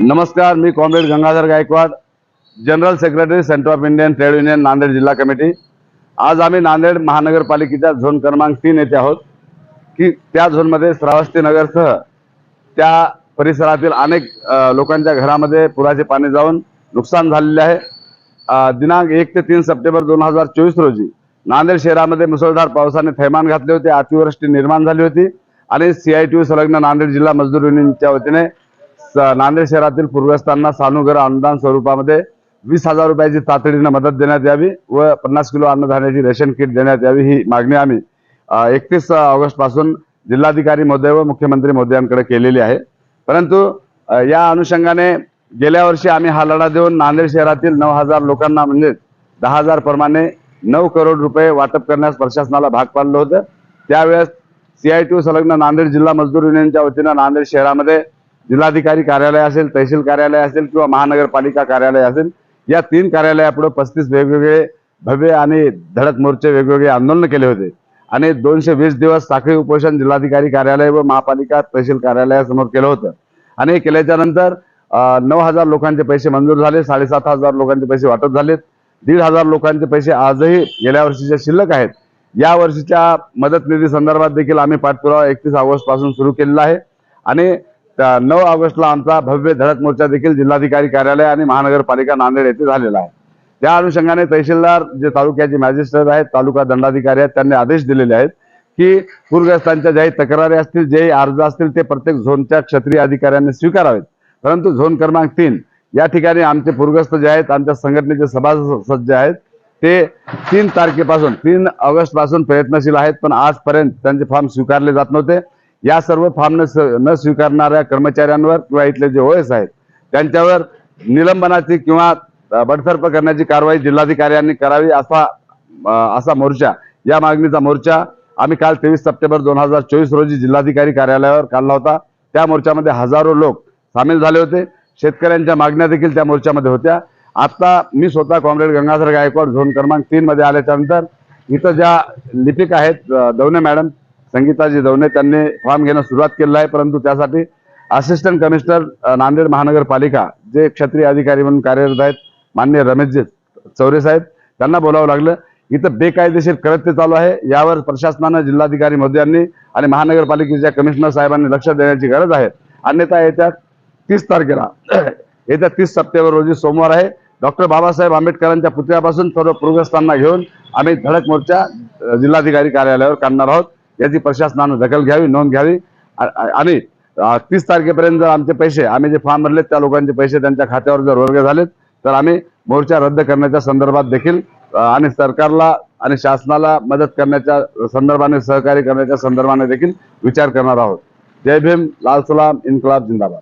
नमस्कार मी comrade Gangadhar Gaikwad general secretary centre of Indian trade union Nanded जिल्हा committee. आज आम्ही नांदेड महानगरपालिकेच्या झोन क्रमांक तीन येथे आहोत की त्या झोनमध्ये श्रावस्ती नगरसह त्या परिसरातील अनेक लोकांच्या घरामध्ये पुराचे पाणी जाऊन नुकसान झालेले आहे. दिनांक एक ते तीन सप्टेंबर दोन हजार चोवीस रोजी नांदेड शहरामध्ये मुसळधार पावसाने थैमान घातले होते अतिवृष्टी निर्माण झाली होती आणि सीआयटी संलग्न नांदेड जिल्हा मजदूर युनियनच्या वतीने नांदेड शहरातील पूरग्रस्तांना सानुग्रह अनुदान स्वरूपामध्ये वीस हजार रुपयाची तातडीनं मदत देण्यात यावी व पन्नास किलो अन्नधान्याची रेशन किट देण्यात यावी ही मागणी आम्ही एकतीस ऑगस्टपासून जिल्हाधिकारी महोदय व मुख्यमंत्री महोदयांकडे केलेली आहे. परंतु या अनुषंगाने गेल्या वर्षी आम्ही हा लढा देऊन नांदेड शहरातील नऊ हजार लोकांना म्हणजे दहा हजार प्रमाणे नऊ करोड रुपये वाटप करण्यास प्रशासनाला भाग पाडलं होतं. त्यावेळेस सीआयटी संलग्न नांदेड जिल्हा मजदूर युनियनच्या वतीनं नांदेड शहरामध्ये जिल्हाधिकारी कार्यालय असेल तहसील कार्यालय असेल किंवा महानगरपालिका कार्यालय असेल या तीन कार्यालयापुढे पस्तीस वेगवेगळे भव्य आणि धडक मोर्चे वेगवेगळे आंदोलन केले होते. आणि दोनशे वीस दिवस साखळी उपोषण जिल्हाधिकारी कार्यालय व महापालिका तहसील कार्यालयासमोर केलं होतं. आणि केल्याच्यानंतर नऊ हजार लोकांचे पैसे मंजूर झाले साडेसात हजार लोकांचे पैसे वाटप झालेत. दीड हजार लोकांचे पैसे आजही गेल्या वर्षीच्या शिल्लक आहेत. या वर्षीच्या मदत निधी संदर्भात देखील आम्ही पाठपुरावा एकतीस ऑगस्टपासून सुरू केलेला आहे. आणि त्या नऊ ऑगस्टला आमचा भव्य धडक मोर्चा देखील जिल्हाधिकारी कार्यालय आणि महानगरपालिका नांदेड येथे झालेला आहे. त्या अनुषंगाने तहसीलदार जे तालुक्याचे मॅजिस्ट्रेट आहेत तालुका दंडाधिकारी आहेत त्यांनी आदेश दिलेले आहेत की पूरग्रस्तांच्या ज्याही तक्रारी असतील जे अर्ज असतील ते प्रत्येक झोनच्या क्षत्रिय अधिकाऱ्यांनी स्वीकारावेत. परंतु झोन क्रमांक तीन या ठिकाणी आमचे पूरग्रस्त जे आहेत आमच्या संघटनेचे सभासद जे आहेत ते तीन तारखेपासून तीन ऑगस्टपासून प्रयत्नशील आहेत पण आजपर्यंत त्यांचे फॉर्म स्वीकारले जात नव्हते. या सर्व फॉर्म न न स्वीकारणाऱ्या कर्मचाऱ्यांवर किंवा इथले जे ओएस आहेत त्यांच्यावर निलंबनाची किंवा बडसर्प बडतर्फ करण्याची कारवाई जिल्हाधिकाऱ्यांनी करावी असा असा मोर्चा या मागणीचा मोर्चा आम्ही काल तेवीस सप्टेंबर दोन हजार चोवीस रोजी जिल्हाधिकारी कार्यालयावर काढला होता. त्या मोर्चामध्ये हजारो लोक सामील झाले होते. शेतकऱ्यांच्या मागण्या देखील त्या मोर्चामध्ये होत्या. आता मी स्वतः कॉम्रेड गंगाधर गायकवाड झोन क्रमांक तीन मध्ये आल्याच्या इथं ज्या लिपिक आहेत अ, मॅडम संगीताजी दवणे त्यांनी फॉर्म घेणं सुरुवात केलं आहे परंतु त्यासाठी असिस्टंट कमिशनर नांदेड महानगरपालिका जे क्षत्रिय अधिकारी म्हणून कार्यरत आहेत मान्य रमेशजी चौरे साहेब त्यांना बोलावं लागलं. इथं बेकायदेशीर कृत्य चालू आहे. यावर प्रशासनानं जिल्हाधिकारी मोदयांनी आणि महानगरपालिकेच्या कमिशनर साहेबांनी लक्ष देण्याची गरज आहे. अन्यथा येत्या तीस तारखेला येत्या तीस सप्टेंबर रोजी सोमवार आहे डॉक्टर बाबासाहेब आंबेडकरांच्या पुतळ्यापासून सर्व पूरग्रस्तांना घेऊन आम्ही धडक मोर्चा जिल्हाधिकारी कार्यालयावर काढणार आहोत. याची प्रशासनानं दखल घ्यावी नोंद घ्यावी. आणि तीस तारखेपर्यंत जर आमचे पैसे आम्ही जे फॉर्म भरलेत त्या लोकांचे पैसे त्यांच्या खात्यावर जर वर्ग झालेत तर आम्ही मोर्चा रद्द करण्याच्या संदर्भात देखील आणि सरकारला आणि शासनाला मदत करण्याच्या संदर्भाने सहकार्य करण्याच्या संदर्भाने देखील विचार करणार आहोत. जय भीम लाल सलाम इन्कलाब जिंदाबाद.